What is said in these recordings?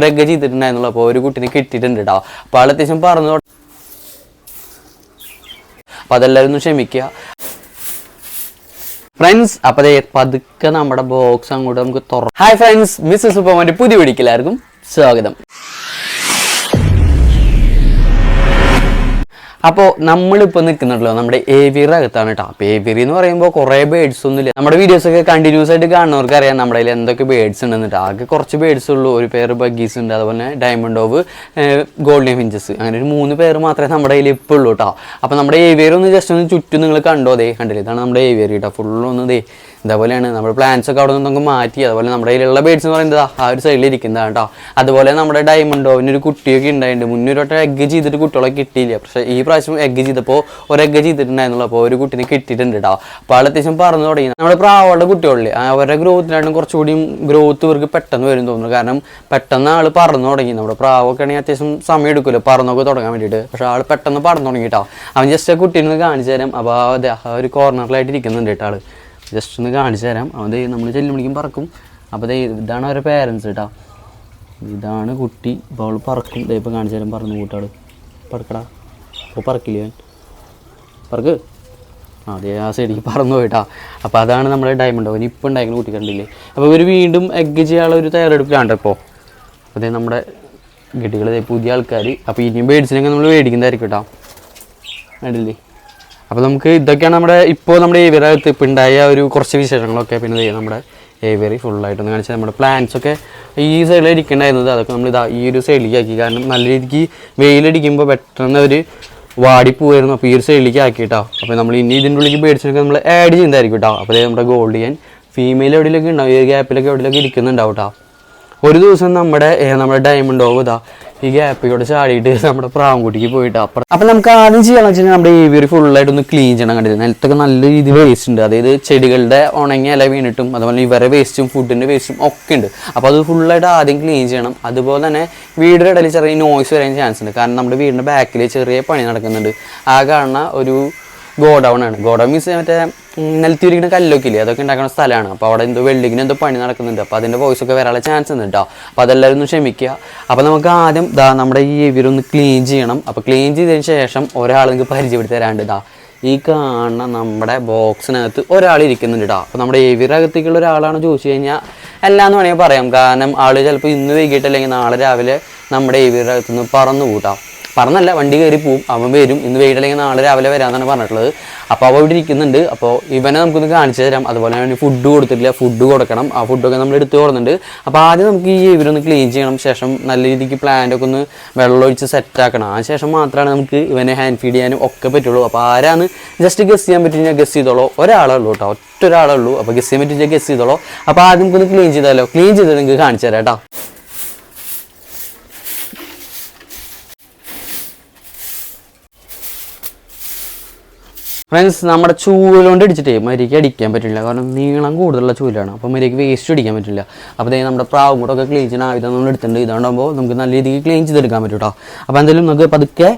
അവരൊക്കെ ചെയ്തിട്ടുണ്ടായിരുന്നുള്ളൂ. അപ്പോൾ ഒരു കുട്ടീനെ കിട്ടിയിട്ടുണ്ട് കേട്ടോ അപ്പോൾ ആൾ അത്യാവശ്യം പറഞ്ഞു അപ്പോൾ അതെല്ലാവരും ഒന്ന് ക്ഷമിക്കുക. ഫ്രണ്ട്സ് അപ്പോൾ അതെ പതുക്കെ നമ്മുടെ ബോക്സ് അങ്ങോട്ട് നമുക്ക് തുറ ഹായ് ഫ്രണ്ട്സ് മിസ് സൂപ്പർമാന്റെ പുതിയ പിടിക്കലായിരിക്കും സ്വാഗതം. അപ്പോൾ നമ്മളിപ്പോൾ നിൽക്കുന്നുണ്ടല്ലോ നമ്മുടെ ഏവിയർ അകത്താണ് കേട്ടോ അപ്പോൾ ഏവിയറി എന്ന് പറയുമ്പോൾ കുറേ ബേഡ്സ് ഒന്നുമില്ല നമ്മുടെ വീഡിയോസ് ഒക്കെ കണ്ടിന്യൂസ് ആയിട്ട് കാണുന്നവർക്ക് അറിയാം നമ്മുടെ കയ്യിൽ എന്തൊക്കെ ബേഡ്സ് ഉണ്ടെന്ന് കേട്ടോ ആകെ കുറച്ച് ബേഡ്സ് ഉള്ളൂ. ഒരു പേര് ബഗ്ഗീസ് ഉണ്ട് അതുപോലെ ഡയമണ്ട് ഓവ് ഗോൾഡൻ ഫിഞ്ചസ് അങ്ങനെ ഒരു മൂന്ന് പേര് മാത്രമേ നമ്മുടെ കയ്യിൽ ഇപ്പോൾ ഉള്ളൂ കേട്ടോ അപ്പോൾ നമ്മുടെ ഏവിയർ ഒന്ന് ജസ്റ്റ് ഒന്ന് ചുറ്റും നിങ്ങൾ കണ്ടോ? ദേ കണ്ടില്ലേ? ഇതാണ് നമ്മുടെ ഏവിയർ കേട്ടോ ഫുള്ളൊന്ന് ദേ. ഇതേപോലെയാണ് നമ്മൾ പ്ലാൻസ് ഒക്കെ അവിടെ നിന്ന് നമുക്ക് മാറ്റി അതുപോലെ നമ്മുടെ കയ്യിലുള്ള ബേഡ്സ് എന്ന് പറയുന്നത് ആ ഒരു സൈഡിൽ ഇരിക്കുന്നതാണ് കേട്ടോ അതുപോലെ നമ്മുടെ ഡയമണ്ടോ അവനൊരു കുട്ടിയൊക്കെ ഉണ്ടായിട്ടുണ്ട്. മുന്നേ ഒരു എഗ്ഗ് ചെയ്തിട്ട് കുട്ടികളെ കിട്ടിയില്ല. പക്ഷേ ഈ പ്രാവശ്യം എഗ്ഗ് ചെയ്തപ്പോൾ ഒരു എഗ്ഗ് ചെയ്തിട്ടുണ്ടായിരുന്നുള്ളൂ. അപ്പോൾ ഒരു കുട്ടീനെ കിട്ടിയിട്ടുണ്ട് കേട്ടോ അപ്പോൾ ആൾ അത്യാവശ്യം പറഞ്ഞു തുടങ്ങി. നമ്മുടെ പ്രാവുകളുടെ കുട്ടികളില്ലേ അവരുടെ ഗ്രോത്തിനായിട്ടും കുറച്ചുകൂടിയും ഗ്രോത്ത് ഇവർക്ക് പെട്ടെന്ന് വരും തോന്നുന്നു. കാരണം പെട്ടെന്ന് ആൾ പറന്നു തുടങ്ങി. നമ്മുടെ പ്രാവൊക്കെ ആണെങ്കിൽ അത്യാവശ്യം സമയം എടുക്കുമല്ലോ പറന്നൊക്കെ തുടങ്ങാൻ വേണ്ടിയിട്ട്. പക്ഷേ ആൾ പെട്ടെന്ന് പറന്നു തുടങ്ങി കേട്ടോ അവൻ ജസ്റ്റ് ആ കുട്ടീനെ കാണിച്ചു തരാം. അപ്പോൾ ഒരു കോർണറിലായിട്ട് ഇരിക്കുന്നുണ്ട് കേട്ടോ ആൾ. ജസ്റ്റ് ഒന്ന് കാണിച്ചു തരാം. അവൻ നമ്മൾ ചെല്ലുമ്പോഴേക്കും പറക്കും. അപ്പോൾ ഇതാണ് അവരുടെ പേരൻസ് കേട്ടോ ഇതാണ് കുട്ടി. ഇപ്പോൾ അവൾ പറക്കും. ദേ ഇപ്പോൾ കാണിച്ചു തരാം പറഞ്ഞു കൂട്ടാൾ പറക്കടാ. അപ്പോൾ പറക്കില്ലേ ഞാൻ പറക്ക്. അതെ ആ സൈഡിലേക്ക് പറന്നു പോയിട്ടാ. അപ്പോൾ അതാണ് നമ്മുടെ ഡയമണ്ട് അവൻ ഇപ്പം ഉണ്ടായിരുന്ന കുട്ടി കണ്ടില്ലേ? അപ്പോൾ ഇവർ വീണ്ടും എഗ്ഗ് ചെയ്യാനുള്ള ഒരു തയ്യാറെടുപ്പിലാണ് ഇപ്പോൾ അതേ നമ്മുടെ ഗഡികൾ പുതിയ ആൾക്കാർ അപ്പോൾ ഇനിയും ബേഡ്സിനൊക്കെ നമ്മൾ മേടിക്കുന്നതായിരിക്കും കേട്ടോ കണ്ടില്ലേ? അപ്പോൾ നമുക്ക് ഇതൊക്കെയാണ് നമ്മുടെ ഇപ്പോൾ നമ്മുടെ ഏവിയറകത്ത് ഇപ്പോൾ ഉണ്ടായ ഒരു കുറച്ച് വിശേഷങ്ങളൊക്കെ. പിന്നെ നമ്മുടെ ഏവിയറി ഫുള്ളായിട്ടൊന്ന് കാണിച്ചാൽ നമ്മുടെ പ്ലാന്റ്സ് ഒക്കെ ഈ സൈഡിൽ ഇരിക്കേണ്ടായിരുന്നത് അതൊക്കെ നമ്മൾ ഇതാ ഈ ഒരു സൈഡിലേക്ക് കാരണം നല്ല രീതിക്ക് വെയിലടിക്കുമ്പോൾ പെട്ടെന്ന് ഒരു വാടി പോവായിരുന്നു. അപ്പോൾ ഈ ഒരു സൈഡിലേക്ക് ആക്കിയിട്ടോ അപ്പോൾ നമ്മൾ ഇനി ഇതിന്റെ ഉള്ളിലേക്ക് പേടിച്ചിട്ട് നമ്മൾ ആഡ് ചെയ്യുന്നതായിരിക്കും കേട്ടോ അപ്പോൾ നമ്മുടെ ഗോൾഡ് ചെയ്യാൻ ഫീമെയിൽ എവിടെയൊക്കെ ഉണ്ടാവും? ഈ ഗ്യാപ്പിലൊക്കെ എവിടെയൊക്കെ ഇരിക്കുന്നുണ്ടാവും കേട്ടോ ഒരു ദിവസം നമ്മുടെ നമ്മുടെ ഡയമണ്ട് ഓവ് ഇതാ ഈ ഗ്യാപ്പിലൂടെ ചാടിയിട്ട് നമ്മുടെ പ്രാവൻകുട്ടിക്ക് പോയിട്ട് അപ്പുറം അപ്പം നമുക്ക് ആദ്യം ചെയ്യാന്ന് വെച്ചാൽ നമ്മുടെ ഏവിയർ ആയിട്ട് ഒന്ന് ക്ലീൻ ചെയ്യണം കണ്ടില്ല? നിലത്തൊക്കെ നല്ല രീതിയിൽ വേസ്റ്റ് ഉണ്ട്. അതായത് ചെടികളുടെ ഉണങ്ങിയ ഇല വീണിട്ടും അതുപോലെ ഇവരെ വേസ്റ്റും ഫുഡിന്റെ വേസ്റ്റും ഒക്കെ ഉണ്ട്. അപ്പോൾ അത് ഫുള്ളായിട്ട് ആദ്യം ക്ലീൻ ചെയ്യണം. അതുപോലെ തന്നെ വീടിന്റെ ഇടയിൽ ചെറിയ നോയ്സ് വരാൻ ചാൻസ് ഉണ്ട്. കാരണം നമ്മുടെ വീടിന്റെ ബാക്കിൽ ചെറിയ പണി നടക്കുന്നുണ്ട്. ആ കാണുന്ന ഒരു ഗോഡൗൺ ആണ്. ഗോഡൗൺ മീൻസ് മറ്റേ ഉം, നിലത്തി ഇരിക്കുന്ന കല്ലൊക്കെ ഇല്ലേ അതൊക്കെ ഉണ്ടാക്കുന്ന സ്ഥലമാണ്. അപ്പോൾ അവിടെ എന്തോ വെൽഡിങ്ങിന് എന്തോ പണി നടക്കുന്നുണ്ട്. അപ്പോൾ അതിന്റെ വോയിസ് ഒക്കെ വരാനുള്ള ചാൻസ് ഉണ്ട് കേട്ടോ അപ്പോൾ അതെല്ലാവരും ഒന്ന് ക്ഷമിക്കുക. അപ്പോൾ നമുക്ക് ആദ്യം ദാ നമ്മുടെ ഈ ഇവരൊന്ന് ക്ലീൻ ചെയ്യണം. അപ്പോൾ ക്ലീൻ ചെയ്തതിന് ശേഷം ഒരാൾ നിങ്ങൾക്ക് പരിചയപ്പെടുത്തി തരാണ്ട് ദാ. ഈ കാണുന്ന നമ്മുടെ ബോക്സിനകത്ത് ഒരാൾ ഇരിക്കുന്നുണ്ട് കേട്ടോ അപ്പോൾ നമ്മുടെ ഏവിയറകത്തേക്കുള്ള ഒരാളാണ് ചോദിച്ചു കഴിഞ്ഞാൽ എല്ലാന്ന് വേണമെങ്കിൽ പറയാം. കാരണം ആൾ ചിലപ്പോൾ ഇന്ന് വൈകിട്ടല്ലെങ്കിൽ നാളെ രാവിലെ നമ്മുടെ ഏവിയറകത്തുനിന്ന് പറന്നു കൂട്ടാം പറഞ്ഞല്ല വണ്ടി കയറി പോവും അവൻ വരും ഇന്ന് വെയിലല്ലെങ്കിൽ നാളെ രാവിലെ വരാമെന്നാണ് പറഞ്ഞിട്ടുള്ളത്. അപ്പോൾ അവ ഇവിടെ ഇരിക്കുന്നുണ്ട്. അപ്പോൾ ഇവനെ നമുക്കൊന്ന് കാണിച്ചു തരാം. അതുപോലെ തന്നെ ഫുഡ് കൊടുത്തിട്ടില്ല. ഫുഡ് കൊടുക്കണം. ആ ഫുഡൊക്കെ നമ്മൾ എടുത്തു കൊടുക്കുന്നുണ്ട് അപ്പോൾ ആദ്യം നമുക്ക് ഈ ഇവരൊന്ന് ക്ലീൻ ചെയ്യണം. ശേഷം നല്ല രീതിക്ക് പ്ലാന്റ് ഒക്കെ ഒന്ന് വെള്ളമൊഴിച്ച് സെറ്റ് ആക്കണം. ആ ശേഷം മാത്രമാണ് നമുക്ക് ഇവനെ ഹാൻഡ് ഫീഡ് ചെയ്യാനും ഒക്കെ പറ്റുള്ളൂ. അപ്പോൾ ആരാണ് ജസ്റ്റ് ഗസ് ചെയ്യാൻ പറ്റുന്ന ഗസ് ചെയ്തോളൂ. ഒരാളേ ഉള്ളൂ കേട്ടോ ഒറ്റ ഒരാളേ ഉള്ളൂ. അപ്പോൾ ഗസ് ചെയ്യാൻ പറ്റുന്ന ഗസ് ചെയ്തോളൂ. അപ്പോൾ ആദ്യം നമുക്കൊന്ന് ക്ലീൻ ചെയ്താലോ? ക്ലീൻ ചെയ്ത് നിങ്ങൾക്ക് കാണിച്ചു തരാം കേട്ടോ ഫ്രണ്ട്സ് നമ്മുടെ ചൂലുകൊണ്ട് അടിച്ചിട്ടേ മരിക്ക് അടിക്കാൻ പറ്റില്ല. കാരണം നീളം കൂടുതലുള്ള ചൂലാണ്. അപ്പോൾ മരിക്ക് വേസ്റ്റ് അടിക്കാൻ പറ്റില്ല. അപ്പോൾ ഇതേ നമ്മുടെ പ്രാവും കൂടെ ഒക്കെ ക്ലീൻ ചെയ്യുന്ന ആയുധം നമ്മൾ എടുത്തിട്ടുണ്ട്. ഇതാണ്ടാകുമ്പോൾ നമുക്ക് നല്ല രീതിക്ക് ക്ലീൻ ചെയ്തെടുക്കാൻ പറ്റും കേട്ടോ അപ്പോൾ എന്തായാലും നമുക്ക് പതുക്കെ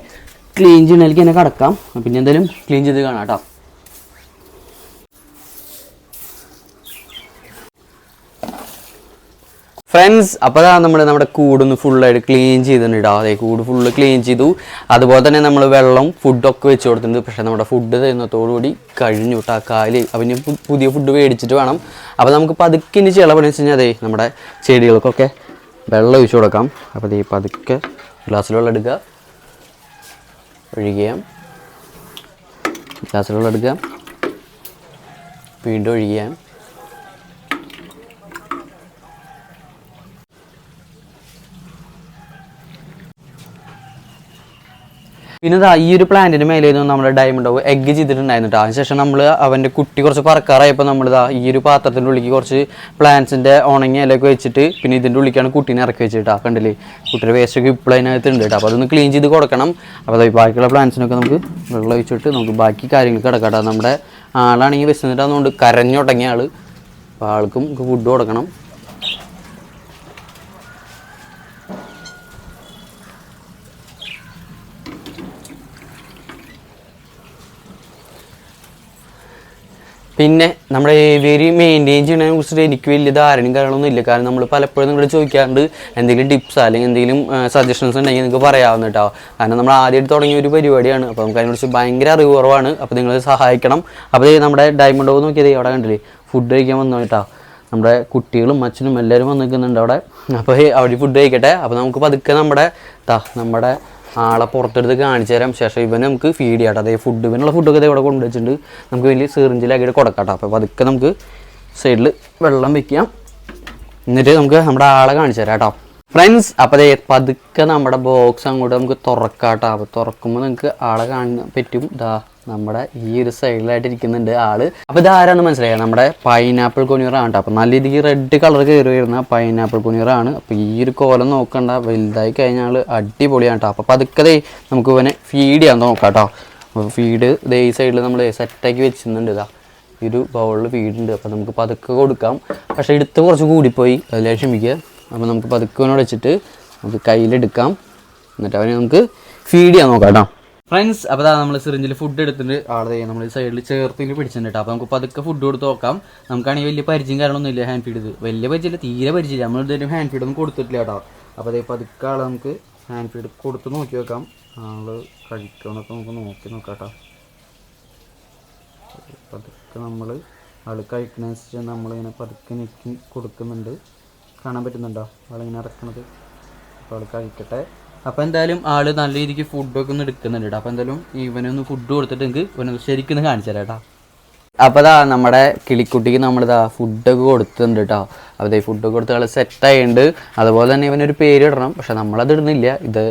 ക്ലീൻ ചെയ്യണമെങ്കിൽ തന്നെ കടക്കാം. പിന്നെ എന്തായാലും ക്ലീൻ ചെയ്ത് കാണാം കേട്ടോ ഫ്രണ്ട്സ് അപ്പോൾ നമ്മൾ നമ്മുടെ കൂടൊന്ന് ഫുള്ളായിട്ട് ക്ലീൻ ചെയ്തിട്ടുണ്ട് അതെ കൂട് ഫുള്ള് ക്ലീൻ ചെയ്തു. അതുപോലെ തന്നെ നമ്മൾ വെള്ളം ഫുഡൊക്കെ വെച്ച് കൊടുത്തിട്ടുണ്ട്. പക്ഷേ നമ്മുടെ ഫുഡ് തരുന്നതോടുകൂടി കഴിഞ്ഞു കേട്ടോ കാൽ അവന് പുതിയ ഫുഡ് മേടിച്ചിട്ട് വേണം. അപ്പോൾ നമുക്ക് പതുക്കെ ഇനി ചില പണി വെച്ച് കഴിഞ്ഞാൽ അതെ നമ്മുടെ ചെടികൾക്കൊക്കെ വെള്ളം ഒഴിച്ചു കൊടുക്കാം. അപ്പോൾ ദേ പതുക്കെ ഗ്ലാസ്സിൽ വെള്ളം എടുക്കുക. ഒഴിക്കുക. ഗ്ലാസ്സിൽ വെള്ളം എടുക്കുക. വീണ്ടും ഒഴിക്കുക. പിന്നെ ഇതാ ഈ ഒരു പ്ലാന്റിന് മേലെ നിന്ന് നമ്മുടെ ഡയമണ്ട് എഗ്ഗ് ചെയ്തിട്ടുണ്ടായിരുന്നു അതിനുശേഷം നമ്മൾ അവന്റെ കുട്ടി കുറച്ച് പറക്കാറായപ്പോൾ നമ്മൾ ദാ ഈ ഒരു പാത്രത്തിന്റെ ഉള്ളിലേക്ക് കുറച്ച് പ്ലാന്റ്സിന്റെ ഉണങ്ങിയ ഇലയൊക്കെ വെച്ചിട്ട് പിന്നെ ഇതിന്റെ ഉള്ളിക്കാണ് കുട്ടീനെ ഇറക്കി വെച്ചിട്ടാ കണ്ടില്ലേ? കുട്ടിയുടെ വേസ്റ്റൊക്കെ ഇപ്പോൾ അതിനകത്ത് ഉണ്ട് കേട്ടോ അപ്പോൾ അതൊന്ന് ക്ലീൻ ചെയ്ത് കൊടുക്കണം. അപ്പോൾ ബാക്കിയുള്ള പ്ലാന്റ്സിനൊക്കെ നമുക്ക് വെള്ളം ഒഴിച്ചിട്ട് നമുക്ക് ബാക്കി കാര്യങ്ങൾ കിടക്കട്ടെ നമ്മുടെ ആളാണെങ്കിൽ വിശന്നിട്ടാന്നുകൊണ്ട് കരഞ്ഞുടങ്ങിയ ആൾ അപ്പോൾ ആൾക്കും ഫുഡ് കൊടുക്കണം. പിന്നെ നമ്മുടെ വെരി മെയിന്റെയിൻ ചെയ്യുന്നതിനെ കുറിച്ചിട്ട് എനിക്ക് വലിയ ധാരണയും കാര്യങ്ങളൊന്നും ഇല്ല. കാരണം നമ്മൾ പലപ്പോഴും നിങ്ങളോട് ചോദിക്കാറുണ്ട് എന്തെങ്കിലും ടിപ്സ് അല്ലെങ്കിൽ എന്തെങ്കിലും സജഷൻസ് ഉണ്ടെങ്കിൽ നിങ്ങൾക്ക് പറയാവുന്ന കേട്ടോ കാരണം നമ്മൾ ആദ്യമായിട്ട് തുടങ്ങിയ ഒരു പരിപാടിയാണ്. അപ്പോൾ നമുക്ക് അതിനെക്കുറിച്ച് ഭയങ്കര അറിവ് കുറവാണ് അപ്പോൾ നിങ്ങൾ സഹായിക്കണം അപ്പോൾ നമ്മുടെ ഡയമണ്ട് ഹോ നോക്കിയത് അവിടെ കണ്ടില്ലേ? ഫുഡ് കഴിക്കാൻ വന്നു കേട്ടോ നമ്മുടെ കുട്ടികളും അച്ഛനും എല്ലാവരും വന്നിരിക്കുന്നുണ്ട് അവിടെ. അപ്പോൾ അവിടെ ഫുഡ് കഴിക്കട്ടെ. അപ്പോൾ നമുക്ക് പതുക്കെ നമ്മുടെ താ നമ്മുടെ ആളെ പുറത്തെടുത്ത് കാണിച്ചു തരാം. ശേഷം ഇവനെ നമുക്ക് ഫീഡ് ചെയ്യാം അതായത് ഫുഡ് ഇവനുള്ള ഫുഡൊക്കെ ദേ ഇവിടെ കൊണ്ടുവച്ചിട്ടുണ്ട് നമുക്ക് വലിയ സീറിഞ്ചിലാക്കിയിട്ട് കൊടുക്കാം അപ്പോൾ അതൊക്കെ നമുക്ക് സൈഡിൽ വെള്ളം വെക്കാം. എന്നിട്ട് നമുക്ക് നമ്മുടെ ആളെ കാണിച്ചു തരാം കേട്ടോ. ഫ്രണ്ട്സ് അപ്പോൾ ദേ പതുക്കെ നമ്മുടെ ബോക്സ് അങ്ങോട്ട് നമുക്ക് തുറക്കാട്ടോ. കേട്ടോ അപ്പോൾ തുറക്കുമ്പോൾ നിങ്ങൾക്ക് ആളെ കാണാൻ പറ്റും. ഇതാ നമ്മുടെ ഈ ഒരു സൈഡിലായിട്ട് ഇരിക്കുന്നുണ്ട് ആൾ. അപ്പോൾ ഇതാരാന്ന് മനസ്സിലായി? നമ്മുടെ പൈനാപ്പിൾ കുനിയറാണ് കേട്ടോ അപ്പോൾ നല്ല രീതിക്ക് റെഡ് കളർ കയറി വരുന്ന പൈനാപ്പിൾ കുനിയറാണ് അപ്പോൾ ഈ ഒരു കോലം നോക്കണ്ട. വലുതായി കഴിഞ്ഞാൽ അടിപൊളിയാണ് കേട്ടോ അപ്പോൾ പതുക്കെ ദേ നമുക്ക് ഇവനെ ഫീഡ് ചെയ്യാൻ നോക്കാം കേട്ടോ അപ്പോൾ ഫീഡ് ദേ ഈ സൈഡിൽ നമ്മൾ സെറ്റാക്കി വെച്ചിരുന്നുണ്ട് ഇതാ ഈ ഒരു ബൗളിൽ ഫീഡുണ്ട് അപ്പോൾ നമുക്ക് പതുക്കെ കൊടുക്കാം. പക്ഷേ എടുത്ത് കുറച്ച് കൂടിപ്പോയി. അതിലെ ക്ഷമിക്കുക അപ്പോൾ നമുക്ക് പതുക്കെ അവനോട് വെച്ചിട്ട് നമുക്ക് കയ്യിലെടുക്കാം. എന്നിട്ട് അവനെ നമുക്ക് ഫീഡ് ചെയ്യാൻ നോക്കാം കേട്ടോ. ഫ്രണ്ട്സ് അപ്പോൾ നമ്മൾ സിറിഞ്ചിൽ ഫുഡ് എടുത്തിട്ട് ആളെ നമ്മൾ സൈഡിൽ ചേർത്തിൽ പിടിച്ചിട്ടുണ്ട് അപ്പോൾ നമുക്ക് പതുക്കെ ഫുഡ് കൊടുത്ത് നോക്കാം. നമുക്കാണെങ്കിൽ വലിയ പരിചയം കാരണമൊന്നുമില്ല ഹാൻഡ് ഫീഡ് ഇത്. വലിയ പരിചയമില്ല തീരെ പരിചയമില്ല നമ്മൾ ഇതുവരെ ഹാൻഡ് ഫീഡ് ഒന്നും കൊടുത്തിട്ടില്ല കേട്ടോ അപ്പോൾ അതേ പതുക്കെ ആളെ നമുക്ക് ഹാൻഡ് ഫീഡ് കൊടുത്ത് നോക്കി വെക്കാം. ആൾ കഴിക്കണമെന്നൊക്കെ നമുക്ക് നോക്കി നോക്കാം കേട്ടോ പതുക്കെ നമ്മൾ ആൾ കഴിക്കുന്നതനുസരിച്ച് നമ്മളിങ്ങനെ പതുക്കെ ഞെക്കി കൊടുക്കുന്നുണ്ട്. കാണാൻ പറ്റുന്നുണ്ടോ? ആളിങ്ങനെ ഇറക്കണത്. അപ്പോൾ ആൾ കഴിക്കട്ടെ. അപ്പോൾ എന്തായാലും ആൾ നല്ല രീതിക്ക് ഫുഡൊക്കെ ഒന്ന് എടുക്കുന്നുണ്ട് അപ്പോൾ എന്തായാലും ഇവനൊന്ന് ഫുഡ് കൊടുത്തിട്ട് എനിക്ക് ഇവനൊന്ന് ശരിക്കും കാണിച്ചാലേട്ടാ അപ്പോൾ ഇതാ നമ്മുടെ കിളിക്കുട്ടിക്ക് നമ്മളിതാ ഫുഡൊക്കെ കൊടുത്തിട്ടുണ്ട് കേട്ടോ അപ്പോൾ ഈ ഫുഡ് കൊടുത്ത് ആൾ സെറ്റായിട്ടുണ്ട് അതുപോലെ തന്നെ ഇവനൊരു പേര് ഇടണം. പക്ഷെ നമ്മളത് ഇടുന്നില്ല. ഇത്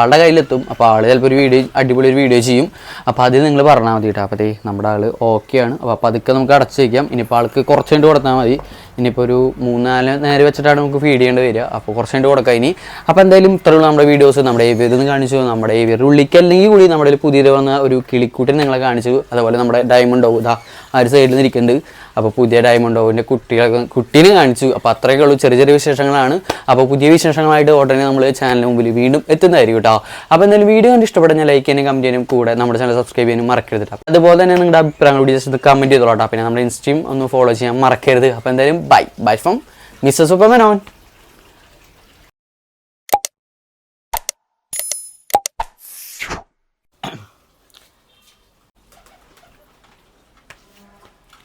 ആളുടെ കയ്യിലെത്തും. അപ്പോൾ ആൾ ചിലപ്പോൾ ഒരു വീഡിയോ അടിപൊളി ഒരു വീഡിയോ ചെയ്യും. അപ്പോൾ അത് നിങ്ങൾ പറഞ്ഞാൽ മതി കേട്ടോ അപ്പോൾ നമ്മുടെ ആൾ ഓക്കെയാണ് അപ്പോൾ അതൊക്കെ നമുക്ക് അടച്ചു വയ്ക്കാം ഇനിയിപ്പോൾ ആൾക്ക് കുറച്ച് കണ്ട് കൊടുത്താൽ മതി. ഇനിയിപ്പോൾ ഒരു മൂന്നാൽ നേരം വെച്ചിട്ടാണ് നമുക്ക് ഫീഡ് ചെയ്യേണ്ടി വരിക. അപ്പോൾ കുറച്ച് കണ്ട് കൊടുക്കാം ഇനി. അപ്പോൾ എന്തായാലും ഇത്രയുള്ള നമ്മുടെ വീഡിയോസ് നമ്മുടെ ഏവിയർ നിന്ന് കാണിച്ചു. നമ്മുടെ ഏവിയർ ഉള്ളിക്ക് അല്ലെങ്കിൽ കൂടി നമ്മുടെ പുതിയത് വന്ന ഒരു കിളിക്കൂട്ടിനെ നിങ്ങളെ കാണിച്ചു. അതുപോലെ നമ്മുടെ ഡയമണ്ട് ഓ ഇതാ ആ ഒരു സൈഡിൽ നിൽക്കുന്നുണ്ട്. അപ്പോൾ പുതിയ ഡയമണ്ട് ഓവിന്റെ കുട്ടികളെ കുട്ടീനെ കാണിച്ചു. അപ്പോൾ അത്രയൊക്കെ ഉള്ളൂ ചെറിയ ചെറിയ വിശേഷങ്ങളാണ്. അപ്പോൾ പുതിയ വിശേഷങ്ങളായിട്ട് ഉടനെ നമ്മൾ ചാനലിന് മുമ്പിൽ വീണ്ടും എത്തുന്നതായിരിക്കും കേട്ടോ. അപ്പോൾ എന്തായാലും വീഡിയോ കണ്ട് ഇഷ്ടപ്പെടുന്ന ലൈക്ക് ചെയ്യാനും കമന്റ് ചെയ്യാനും കൂടെ നമ്മുടെ ചാനൽ സബ്സ്ക്രൈബ് ചെയ്യാനും മറക്കരുത്. അതുപോലെ തന്നെ നിങ്ങളുടെ അഭിപ്രായങ്ങൾ ജസ്റ്റ് കമന്റ് ചെയ്തോളാം കേട്ടോ. പിന്നെ നമ്മുടെ ഇൻസ്റ്റയും ഒന്ന് ഫോളോ ചെയ്യാൻ മറക്കരുത്. അപ്പോൾ എന്തായാലും bye bye from mister Superman on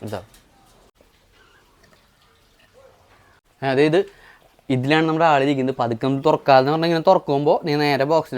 എന്താ? അതായത് ഇതിലാണ് നമ്മുടെ ആളിരിക്കുന്നത്. പതുക്കെ തുറക്കാതെന്ന് തുറക്കാതെ പറഞ്ഞാൽ ഇങ്ങനെ തുറക്കുമ്പോൾ നീ നേരെ ബോക്സിൽ